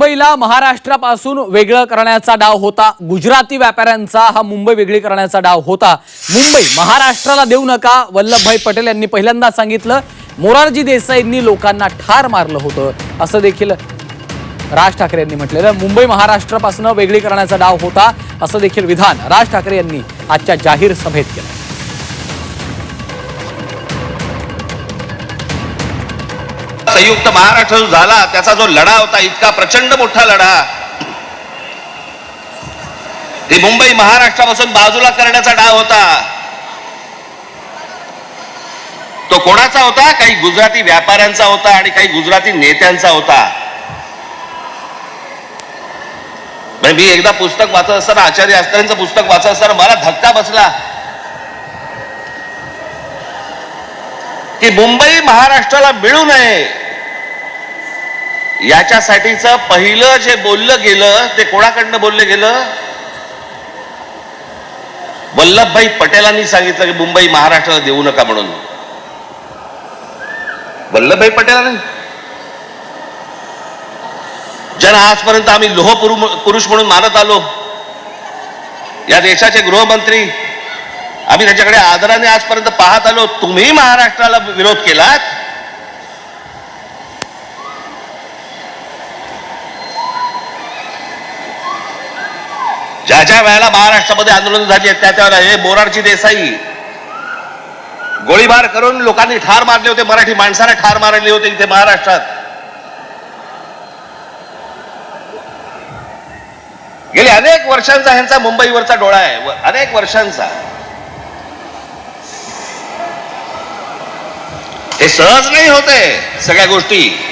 मुंबईला महाराष्ट्रापासून वेगळं करण्याचा डाव होता. गुजराती व्यापाऱ्यांचा हा मुंबई वेगळी करण्याचा डाव होता. मुंबई महाराष्ट्राला देऊ नका वल्लभभाई पटेल यांनी पहिल्यांदा सांगितलं. मोरारजी देसाईंनी लोकांना ठार मारलं होतं असं देखील राज ठाकरे यांनी म्हटलेलं. मुंबई महाराष्ट्रापासून वेगळी करण्याचा डाव होता असं देखील विधान राज ठाकरे यांनी आजच्या जाहीर सभेत केलं. संयुक्त महाराष्ट्र जो झाला त्याचा जो लढा होता इतका प्रचंड मोठा लढा. ही मुंबई महाराष्ट्रापासून बाजूला करण्याचा डाव होता. तो कोणाचा होता? काही गुजराती व्यापाऱ्यांचा होता आणि काही गुजराती नेत्यांचा होता. म्हणजे मी एकदा पुस्तक वाचत असताना आचार्य असतानाचं पुस्तक वाचत असताना मला धक्का बसला. की मुंबई महाराष्ट्राला मिळू नये. याच्यासाठीचं पहिलं जे बोललं गेलं ते कोणाकडनं बोललं गेलं? वल्लभभाई पटेलांनी सांगितलं की मुंबई महाराष्ट्राला देऊ नका म्हणून. वल्लभभाई पटेलांनी. ज्यांना आजपर्यंत आम्ही लोह पुरुष म्हणून मानत आलो या देशाचे गृहमंत्री आम्ही त्याच्याकडे आदराने आजपर्यंत पाहत आलो तुम्ही महाराष्ट्राला विरोध केलात? ज्या ज्या वेळेला महाराष्ट्रामध्ये आंदोलन झाली आहेत त्या त्यावेळेला हे मोरारजी देसाई. गोळीबार करून लोकांनी ठार मारले होते मराठी माणसाला ठार मारले होते इथे महाराष्ट्रात. गेले अनेक वर्षांचा ह्यांचा मुंबईवरचा डोळा आहे व- अनेक वर्षांचा. हे सहज नाही होते सगळ्या गोष्टी.